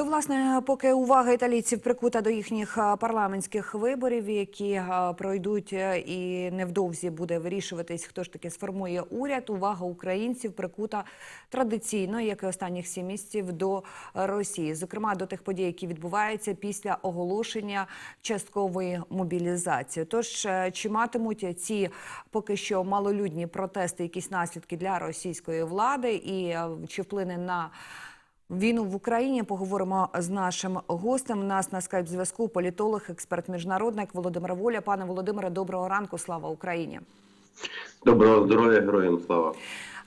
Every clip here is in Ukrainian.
До власне, поки увага італійців прикута до їхніх парламентських виборів, які пройдуть е, і невдовзі буде вирішуватись, хто ж таки сформує уряд. Увага українців прикута традиційно, як і останніх сім місяців, до Росії, зокрема до тих подій, які відбуваються після оголошення часткової мобілізації. Тож е, чи матимуть ці поки що малолюдні протести якісь наслідки для російської влади, і е, чи вплине на Війну в Україні поговоримо з нашим гостем. Нас на скайп зв'язку політолог, експерт міжнародник Володимир Воля. Пане Володимире, доброго ранку. Слава Україні. Доброго здоров'я, героям слава.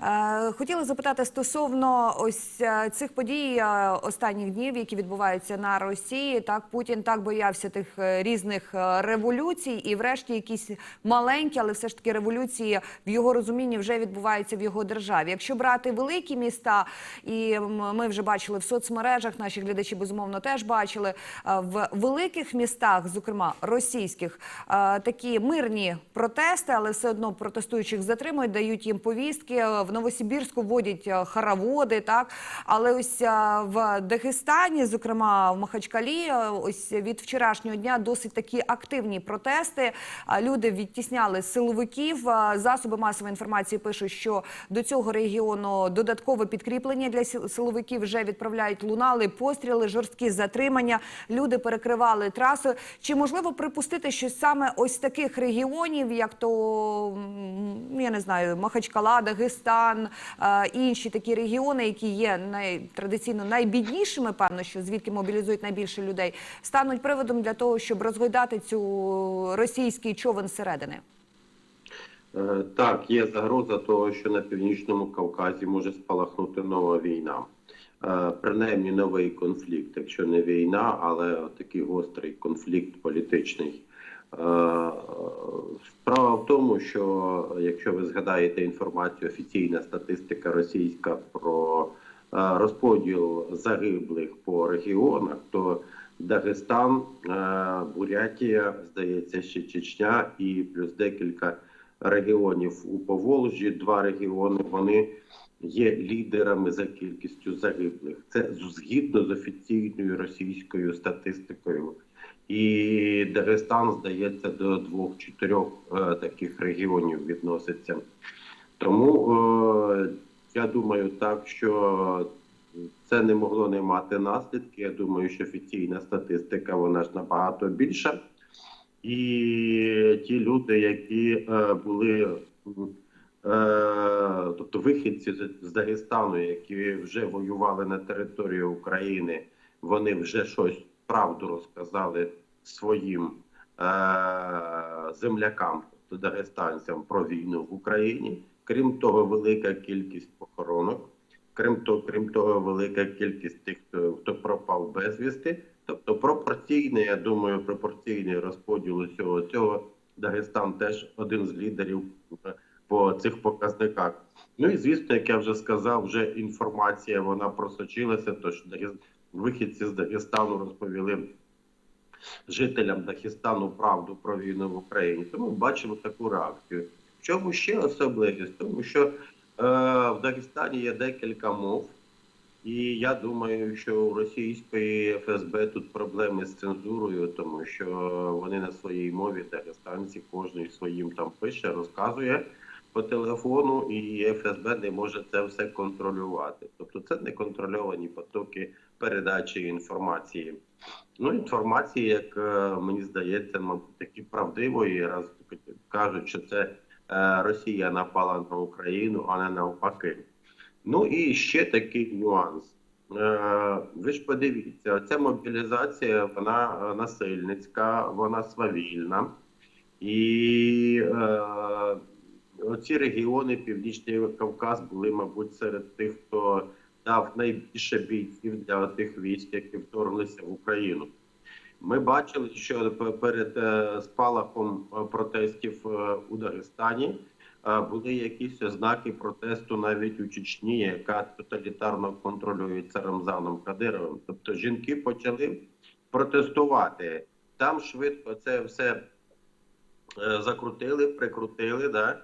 Е, Хотіла запитати стосовно ось е, цих подій е, останніх днів, які відбуваються на Росії. Так Путін так боявся тих різних революцій, і врешті якісь маленькі, але все ж таки революції в його розумінні вже відбуваються в його державі. Якщо брати великі міста, і ми вже бачили в соцмережах, наші глядачі безумовно теж бачили в великих містах, зокрема російських, такі мирні протести, але все одно протестуючих затримують, дають їм повістки. Новосибірську вводять е, хороводи, так але ось е, в Дагестані, зокрема в Махачкалі, е, ось від вчорашнього дня досить такі активні протести. Люди відтісняли силовиків. Засоби масової інформації пишуть, що до цього регіону додаткове підкріплення для сил- силовиків вже відправляють лунали постріли, жорсткі затримання. Люди перекривали трасу. Чи можливо припустити, що саме ось таких регіонів, як то я не знаю, Махачкала, Дагестан, е, інші такі регіони, які є най, традиційно найбіднішими, певно, що звідки мобілізують найбільше людей, стануть приводом для того, щоб розгойдати цю російський човен зсередини? Е, Так, є загроза того, що на північному Кавказі може спалахнути нова війна. Е, Принаймні новий конфлікт, якщо не війна, але такий гострий конфлікт політичний. Е, Справа в тому, що якщо ви згадаєте інформацію, офіційна статистика російська про е, розподіл загиблих по регіонах, то Дагестан, е, Бурятія, здається, ще Чечня і плюс декілька регіонів у Поволжі. Два регіони вони є лідерами за кількістю загиблих. Це згідно з офіційною російською статистикою. І Дагестан, здається, до двох чи трьох е, таких регіонів відноситься. Тому е, я думаю так, що це не могло не мати наслідки. Я думаю, що офіційна статистика вона ж набагато більша. І ті люди, які е, були, тобто вихідці з Дагестану, які вже воювали на території України, вони вже щось правду розказали своїм е, землякам, тобто дагестанцям, про війну в Україні. Крім того, велика кількість похоронок. Крім того, крім того, велика кількість тих, хто, хто пропав безвісти. Тобто пропорційний, я думаю, пропорційний розподіл усього цього Дагестан теж один з лідерів е, по цих показниках. Ну і звісно, як я вже сказав, вже інформація вона просочилася. Тож вихідці з Дагестану розповіли жителям Дагестану правду про війну в Україні. Тому бачимо таку реакцію. В чому ще особливість? Тому що е, в Дагестані є декілька мов. І я думаю, що у російської ФСБ тут проблеми з цензурою, тому що вони на своїй мові дагестанці кожен своїм там пише, розказує по телефону, і ФСБ не може це все контролювати. Тобто це неконтрольовані потоки передачі інформації. Ну, інформації, як е, мені здається, мабуть, такі правдивої, раз кажуть, що це е, Росія напала на Україну, а не навпаки. Ну і ще такий нюанс. Е, Ви ж подивіться, ця мобілізація вона насильницька, вона свавільна. І оці регіони, Північний Кавказ, були, мабуть, серед тих, хто дав найбільше бійців для тих військ, які вторглися в Україну. Ми бачили, що перед е, спалахом е, протестів е, у Дагестані були якісь ознаки протесту навіть у Чечні, яка тоталітарно контролюється Рамзаном Кадировим. Тобто жінки почали протестувати. Там швидко це все закрутили, прикрутили, да?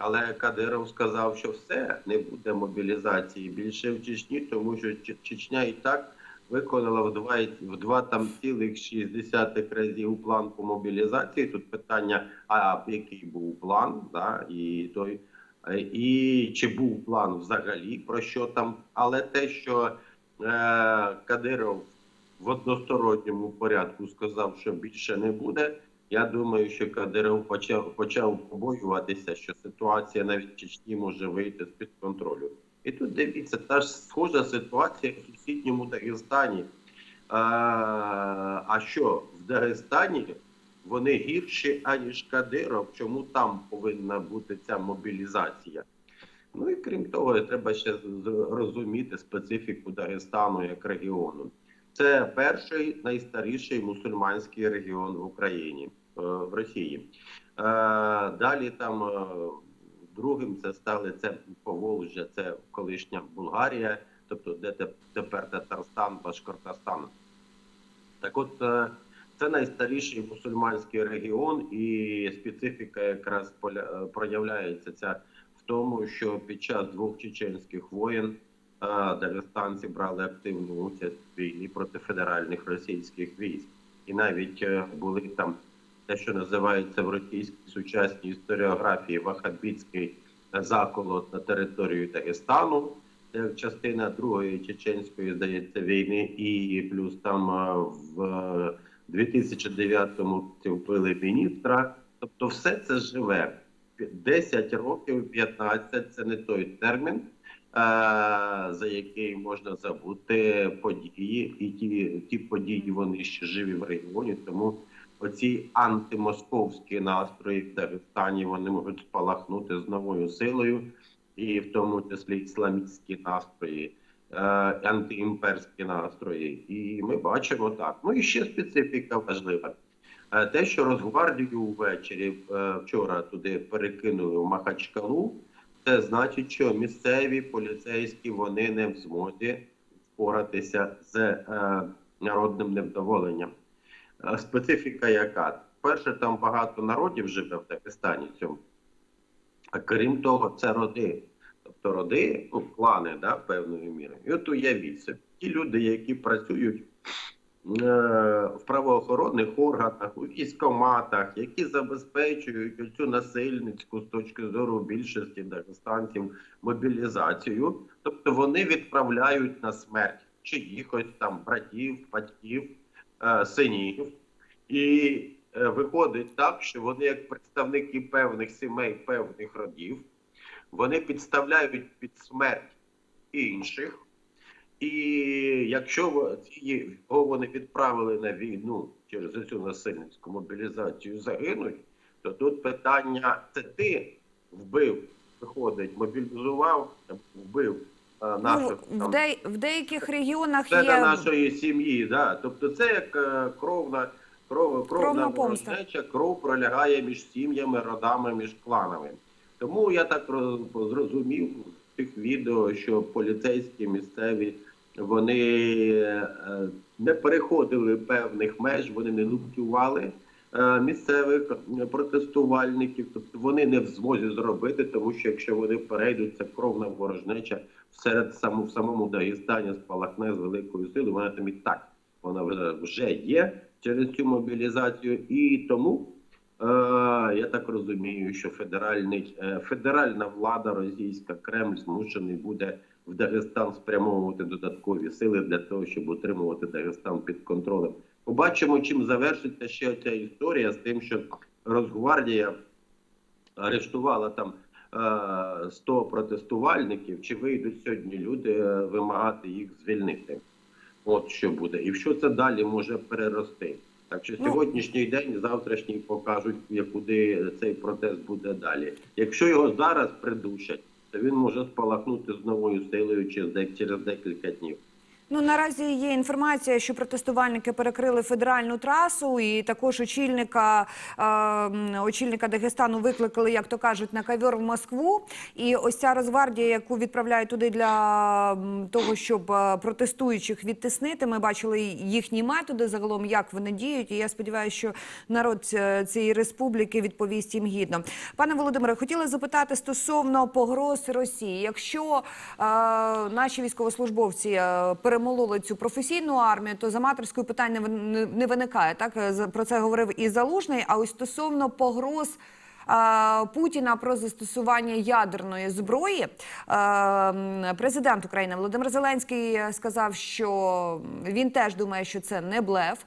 Але Кадиров сказав, що все, не буде мобілізації більше в Чечні, тому що Чечня і так виконала в два, в два там цілих 60 разів план по мобілізації. Тут питання, а який був план, да, і той. І чи був план взагалі про що там, але те, що е, Кадиров в односторонньому порядку сказав, що більше не буде. Я думаю, що Кадиров почав почав побоюватися, що ситуація навіть в Чечні може вийти з під контролю. І тут дивіться, та ж схожа ситуація в сусідньому Дагестані. А, а що в Дагестані вони гірші, аніж Кадиров? Чому там повинна бути ця мобілізація? Ну і крім того, треба ще розуміти специфіку Дагестану як регіону. Це перший найстаріший мусульманський регіон в Україні е, в Росії. Е, Далі там е, другим це стали це Поволжя, це колишня Булгарія, тобто де тепер Татарстан, Башкортостан. Так от це найстаріший мусульманський регіон, і специфіка якраз проявляється ця в тому, що під час двох чеченських воєн дагестанці брали активну участь в війні проти федеральних російських військ, і навіть е, були там те, що називається в російській сучасній історіографії вахабітський заколот на територію Дагестану. Це частина другої чеченської, здається, війни, і плюс там е, в е, 2009-му вбили міністра. Тобто, все це живе. 10 років, 15 – це не той термін, е, за який можна забути події, і ті, ті події вони ще живі в регіоні. Тому оці антимосковські настрої в Дагестані вони можуть спалахнути з новою силою, і в тому числі ісламістські настрої, е, антиімперські настрої. І ми бачимо так. Ну і ще специфіка важлива. Е, Те, що Росгвардію ввечері е, вчора туди перекинули в Махачкалу, це значить, що місцеві поліцейські вони не в змозі впоратися з е, народним невдоволенням. Е, Специфіка яка? Перше, там багато народів живе в Дагестані цьому. А крім того, це роди. Тобто роди, ну, клани, да, певною мірою. І от уявіть собі, ті люди, які працюють в правоохоронних органах, у військоматах, які забезпечують цю насильницьку з точки зору більшості дагестанців мобілізацію, тобто вони відправляють на смерть чиїхось там братів, батьків, е, синів. І е, виходить так, що вони, як представники певних сімей, певних родів, вони підставляють під смерть інших. І якщо кого вони відправили на війну через цю насильницьку мобілізацію загинуть, то тут питання: це ти вбив, виходить, мобілізував, вбив е, наших Ну, в, де, в деяких регіонах це є для нашої сім'ї, да. Тобто це як е, кровна, кров, кровна ворожнеча, кров пролягає між сім'ями, родами, між кланами. Тому я так роз- зрозумів тих відео, що поліцейські місцеві вони е, не переходили певних меж, вони не луптювали е, місцевих е, протестувальників. Тобто вони не в змозі зробити, тому що якщо вони перейдуть, це кровна ворожнеча серед саму в самому Дагестані спалахне з великою силою. Вона там і так вона вже, вже є через цю мобілізацію, і тому я так розумію, що федеральний федеральна влада російська Кремль змушений буде в Дагестан спрямовувати додаткові сили для того, щоб утримувати Дагестан під контролем. Побачимо, чим завершиться ще ця історія з тим, що Росгвардія арештувала там е, 100 протестувальників, чи вийдуть сьогодні люди е, вимагати їх звільнити. От що буде, і в що це далі може перерости. Так що Ну- сьогоднішній день, завтрашній покажуть, куди цей протест буде далі. Якщо його зараз придушать, то він може спалахнути з новою силою через дек- через декілька днів. Ну наразі є інформація, що протестувальники перекрили федеральну трасу, і також очільника е, очільника Дагестану викликали, як то кажуть, на кавер в Москву. І ось ця Росгвардія, яку відправляють туди для того, щоб е, протестуючих відтиснити. Ми бачили їхні методи загалом, як вони діють. І я сподіваюся, що народ е, цієї республіки відповість їм гідно. Пане Володимире, хотіла запитати стосовно погроз Росії. Якщо е, наші військовослужбовці е, перемогли перемололи цю професійну армію, то з аматорською питань не вин- не- не виникає. Так Е, про це говорив і Залужний. А ось стосовно погроз. Путіна про застосування ядерної зброї президент України Володимир Зеленський сказав, що він теж думає, що це не блеф.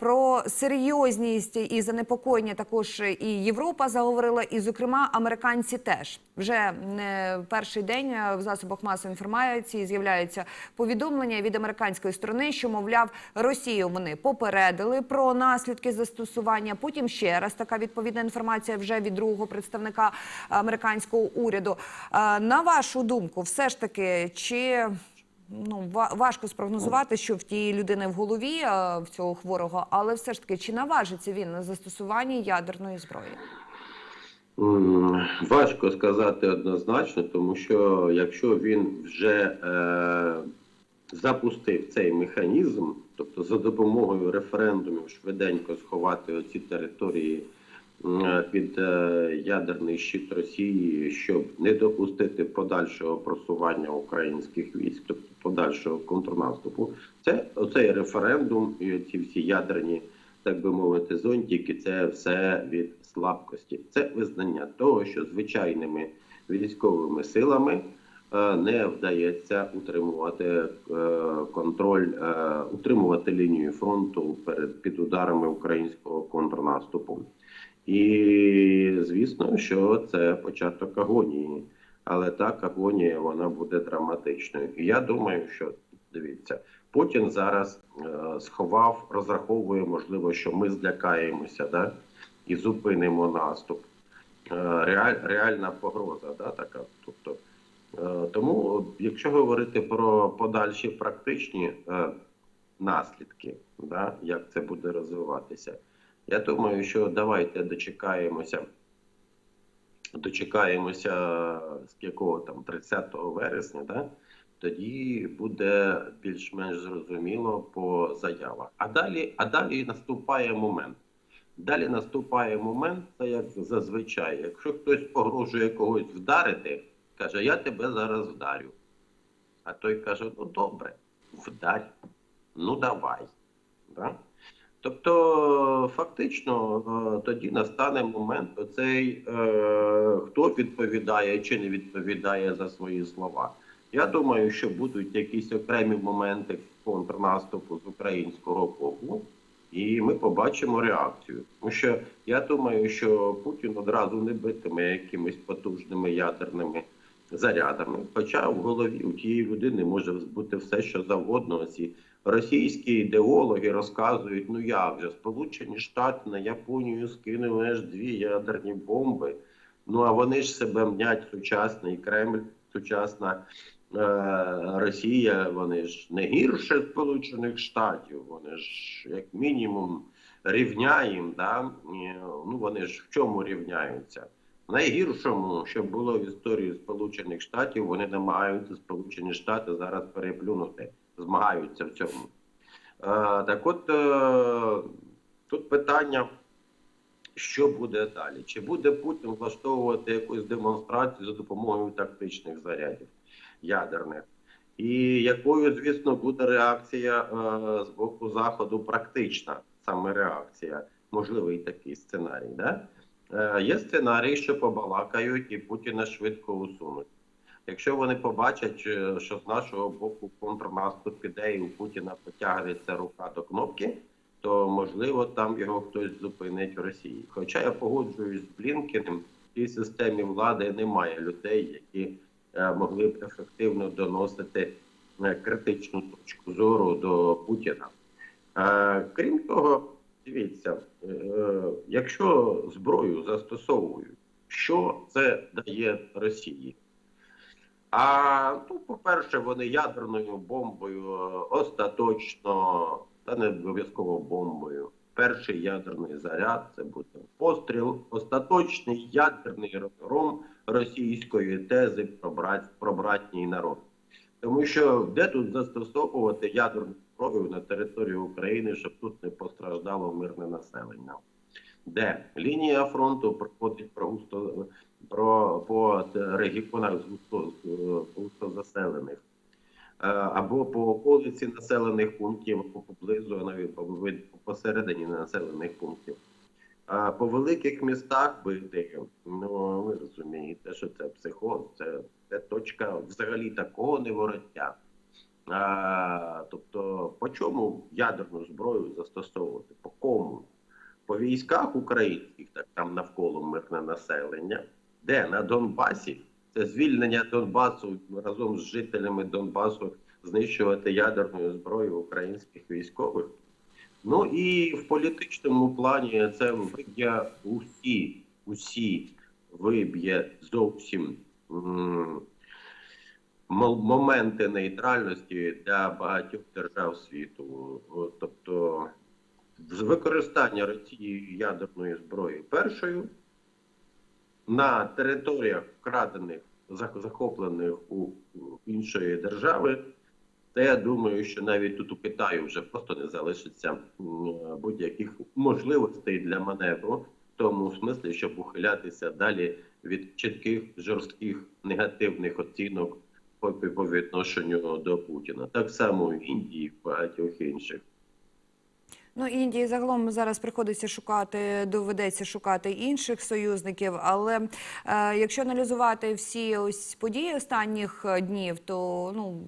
Про серйозність і занепокоєння також і Європа заговорила, і, зокрема, американці теж вже не перший день е, в засобах масової інформації з'являються повідомлення від американської сторони, що мовляв Росію вони попередили про наслідки застосування. Потім ще раз така відповідна інформація вже від другого представника американського уряду. Е, На вашу думку, все ж таки, чи ну ва- важко спрогнозувати, що в тієї людини в голові е, в цього хворого, але все ж таки, чи наважиться він на застосування ядерної зброї? Важко сказати однозначно, тому що якщо він вже е, запустив цей механізм, тобто за допомогою референдумів швиденько сховати оці території е, під е, ядерний щит Росії, щоб не допустити подальшого просування українських військ, тобто подальшого контрнаступу, це оцей референдум і ці всі ядерні так би мовити, зонтики це все від слабкості. Це визнання того, що звичайними військовими силами е, не вдається утримувати е, контроль, е, утримувати лінію фронту перед під ударами українського контрнаступу. І звісно, що це початок агонії. Але так агонія вона буде драматичною. І я думаю, що дивіться, Путін зараз е, сховав, розраховує, можливо, що ми злякаємося, да, і зупинимо наступ. Е, реаль, реальна погроза, да, така. Тобто, е, тому, якщо говорити про подальші практичні наслідки, да, як це буде розвиватися, я думаю, що давайте дочекаємося. Дочекаємося з якого там 30 вересня, да? Тоді буде більш-менш зрозуміло по заявах. А далі, а далі наступає момент. Далі наступає момент, це як зазвичай. Якщо хтось погрожує когось вдарити, каже, я тебе зараз вдарю. А той каже: ну добре, вдарь, ну давай. Да? Тобто, фактично, е, тоді настане момент, оцей, е, хто відповідає чи не відповідає за свої слова. Я думаю, що будуть якісь окремі моменти контрнаступу з українського боку, і ми побачимо реакцію. Тому що я думаю, що Путін одразу не битиме якимись потужними ядерними зарядами. Хоча в голові у тієї людини може бути все, що завгодно. Ці російські ідеологи розказують: ну як же Сполучені Штати на Японію скинули аж дві ядерні бомби. Ну а вони ж себе мнять сучасний Кремль, сучасна Росія. Вони ж не гірше Сполучених Штатів. Вони ж як мінімум рівня їм. Да? Ну вони ж в чому рівняються? В Найгіршому, що було в історії Сполучених Штатів, вони намагаються Сполучені Штати зараз переплюнути, змагаються в цьому. Е, так от е, тут питання, що буде далі? Чи буде Путін влаштовувати якусь демонстрацію за допомогою тактичних зарядів ядерних? І якою, звісно, буде реакція е, з боку Заходу, практична саме реакція, можливий такий сценарій. Да? Е, Є сценарій, що побалакають і Путіна швидко усунуть. Якщо вони побачать, е, що з нашого боку контрнаступ піде і у Путіна потягується рука до кнопки, то можливо там його хтось зупинить в Росії. Хоча я погоджуюсь з Блінкіним, в цій системі влади немає людей, які могли б ефективно доносити е, критичну точку зору до Путіна. Е, Крім того, дивіться, е, якщо зброю застосовують, що це дає Росії? А ну, по-перше, вони ядерною бомбою е, остаточно, та не обов'язково бомбою. Перший ядерний заряд це буде постріл, остаточний ядерний розгром російської тези про, брат, про братній народ. Тому що де тут застосовувати ядерну зброю на території України, щоб тут не постраждало мирне населення? Де лінія фронту проходить про густо про по регіонах з густо, густо заселених. або по околиці населених пунктів, або поблизу, навіть посередині населених пунктів. По великих містах бити, ну ви розумієте, що це психоз, це, це точка взагалі такого невороття. А, тобто, по чому ядерну зброю застосовувати? По кому? По військах українських, так там навколо мирне населення, де на Донбасі це звільнення Донбасу разом з жителями Донбасу знищувати ядерною зброєю українських військових. Ну і в політичному плані це виб'є усі, усі виб'є зовсім моменти нейтральності для багатьох держав світу. Тобто з використання Росії ядерної зброї першою на територіях вкрадених, захоплених у іншої держави, та я думаю, що навіть тут у Китаю вже просто не залишиться будь-яких можливостей для маневру, тому смислі, щоб ухилятися далі від чітких жорстких негативних оцінок по, по відношенню до Путіна. Так само в Індії, в багатьох інших. Ну, Індії загалом зараз приходиться шукати, доведеться шукати інших союзників. Але е, якщо аналізувати всі ось події останніх днів, то ну.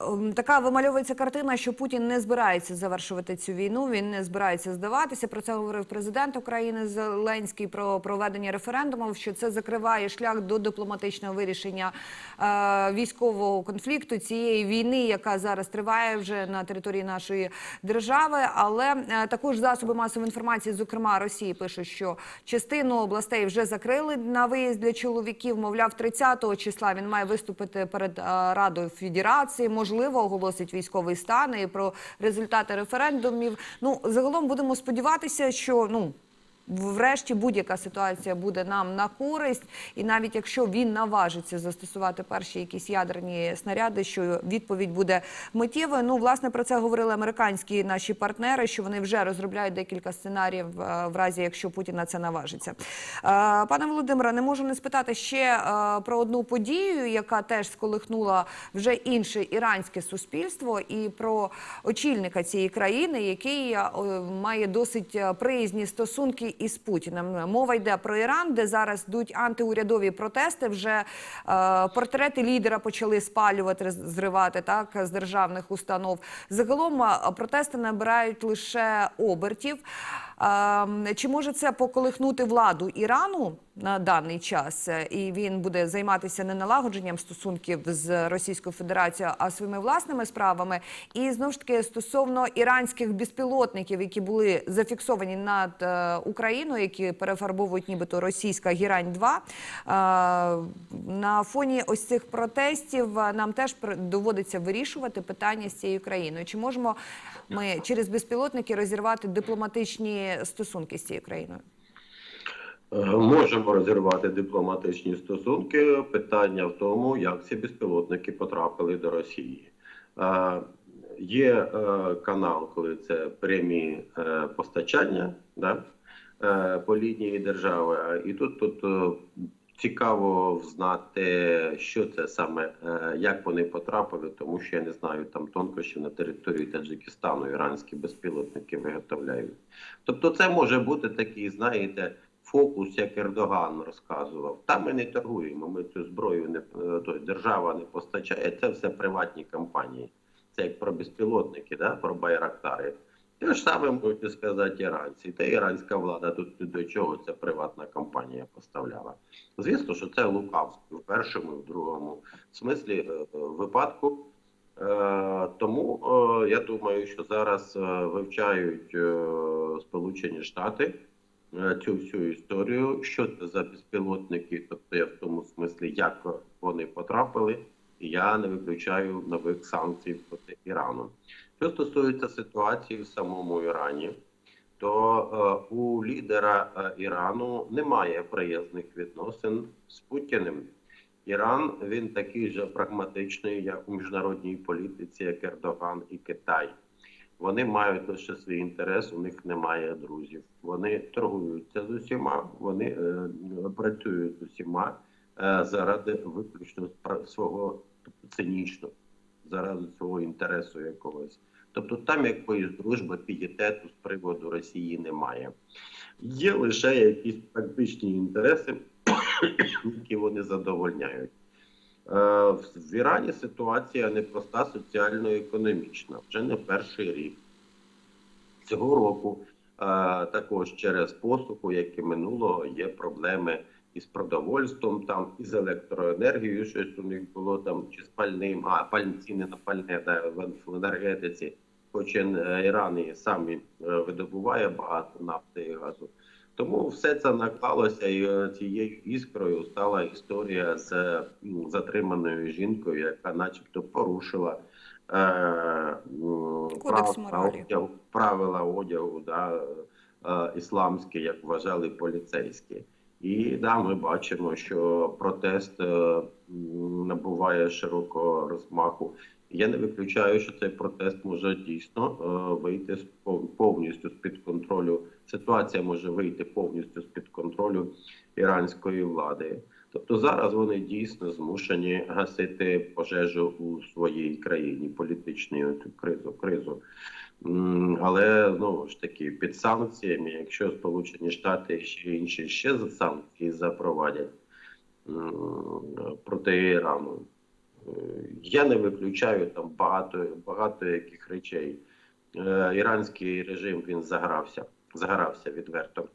Ем, Така вимальовується картина, що Путін не збирається завершувати цю війну. Він не збирається здаватися. Про це говорив президент України Зеленський про проведення референдуму. Що це закриває шлях до дипломатичного вирішення е, військового конфлікту цієї війни, яка зараз триває вже на території нашої держави. Але е, також засоби масової інформації, зокрема Росії, пишуть, що частину областей вже закрили на виїзд для чоловіків. Мовляв, 30 числа він має виступити перед е, Радою Федерації. Можливо, оголосить військовий стан і про результати референдумів. Ну загалом будемо сподіватися, що ну. Врешті будь-яка ситуація буде нам на користь, і навіть якщо він наважиться застосувати перші якісь ядерні снаряди, що відповідь буде миттєвою. Ну, власне, про це говорили американські наші партнери, що вони вже розробляють декілька сценаріїв е, в разі, якщо Путін на це наважиться. Е, Пане Володимире, не можу не спитати ще е, про одну подію, яка теж сколихнула вже інше іранське суспільство, і про очільника цієї країни, який має досить приязні стосунки із Путіним. Мова йде про Іран, де зараз йдуть антиурядові протести. Вже е, портрети лідера почали спалювати, зривати так з державних установ. Загалом е, протести набирають лише обертів. Чи може це поколихнути владу Ірану на даний час? І він буде займатися не налагодженням стосунків з Російською Федерацією, а своїми власними справами. І знову ж таки стосовно іранських безпілотників, які були зафіксовані над е, Україною, які перефарбовують нібито російська гірань 2 е, на фоні ось цих протестів е, нам теж доводиться вирішувати питання з цією країною. Чи можемо ми через безпілотники розірвати дипломатичні стосунки з цією країною? Е, Можемо розірвати дипломатичні стосунки. Питання в тому, як ці безпілотники потрапили до Росії. Е, Є е, канал, коли це прямі е, постачання да, е, по лінії держави. І тут, тут е, цікаво знати, що це саме, е, як вони потрапили, тому що я не знаю там тонкощів на території Таджикистану іранські безпілотники виготовляють. Тобто, це може бути такий, знаєте, фокус, як Ердоган розказував. Там ми не торгуємо, ми цю зброю не е, то держава не постачає. Це все приватні компанії. Це як про безпілотники, да? про байрактари. Те ж саме можуть сказати іранці. Та іранська влада тут до чого це приватна компанія поставляла. Звісно, що це лукавство в першому, і в другому смислі е, випадку. Е, Тому е, я думаю, що зараз вивчають Сполучені Штати цю всю історію, що це за безпілотники, тобто я в тому смислі, як вони потрапили, я не виключаю нових санкцій проти Ірану. Що стосується ситуації в самому Ірані, то е, у лідера е, Ірану немає приязних відносин з Путіним. Іран він такий же прагматичний, як у міжнародній політиці, як Ердоган і Китай. Вони мають лише свій інтерес, у них немає друзів. Вони торгуються з усіма, вони е, працюють з усіма е, заради виключно свого тобто, цинічно заради свого інтересу якогось. Тобто там якоїсь дружби, пієтету з приводу Росії немає. Є лише якісь практичні інтереси, які вони задовольняють. Е, В Ірані ситуація непроста соціально-економічна, вже не перший рік. Цього року е, також через посуху, як і минулого, є проблеми із продовольством, там із електроенергією, щось у них було там чи з пальним, а пальні ціни на пальне да, в енергетиці, хоч е, Іран і сам е, видобуває багато нафти і газу. Тому все це наклалося, і е, цією іскрою стала історія з затриманою жінкою, яка, начебто, порушила е, м, правила одягу, правила одягу да, е, ісламські, як вважали поліцейські. І да, ми бачимо, що протест е, набуває широкого розмаху. Я не виключаю, що цей протест може дійсно е, вийти повністю з під контролю. Ситуація може вийти повністю з під контролю іранської влади. Тобто зараз вони дійсно змушені гасити пожежу у своїй країні, політичну кризу. кризу. Але знову ж таки під санкціями, якщо Сполучені Штати ще інші ще за санкції запровадять проти Ірану, е, я не виключаю там багато багато яких речей. Е, Іранський режим він загрався, загрався відверто.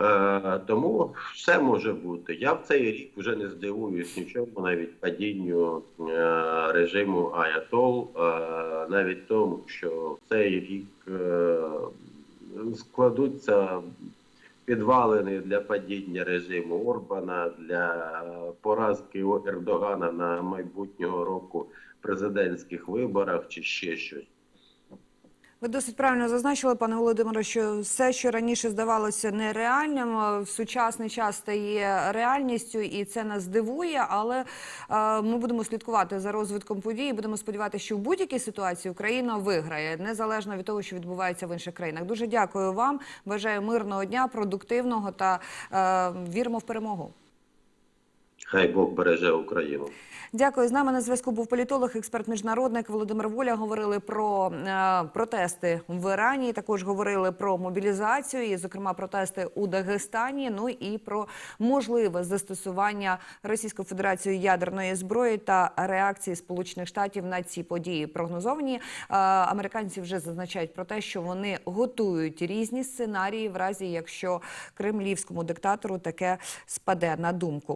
Е, тому все може бути. Я в цей рік вже не здивуюсь нічому, навіть падінню е, режиму Аятол, е, навіть тому, що в цей рік е, складуться підвалини для падіння режиму Орбана, для поразки Ердогана на майбутнього року президентських виборах чи ще щось. Ви досить правильно зазначили, пане Володимире, що все, що раніше здавалося нереальним, е, в сучасний час стає реальністю, і це нас дивує. Але е, ми будемо слідкувати за розвитком подій. і Будемо сподіватися, що в будь-якій ситуації Україна виграє, незалежно від того, що відбувається в інших країнах. Дуже дякую вам. Бажаю мирного дня, продуктивного та е, віримо в перемогу. Хай Бог береже Україну. Дякую. З нами на зв'язку був політолог, експерт міжнародник Володимир Воля. Говорили про е, протести в Ірані. Також говорили про мобілізацію, і, зокрема, протести у Дагестані. Ну і про можливе застосування Російською Федерацією ядерної зброї та реакції Сполучених Штатів на ці події. Прогнозовані Е, американці вже зазначають про те, що вони готують різні сценарії, в разі якщо кремлівському диктатору таке спаде на думку.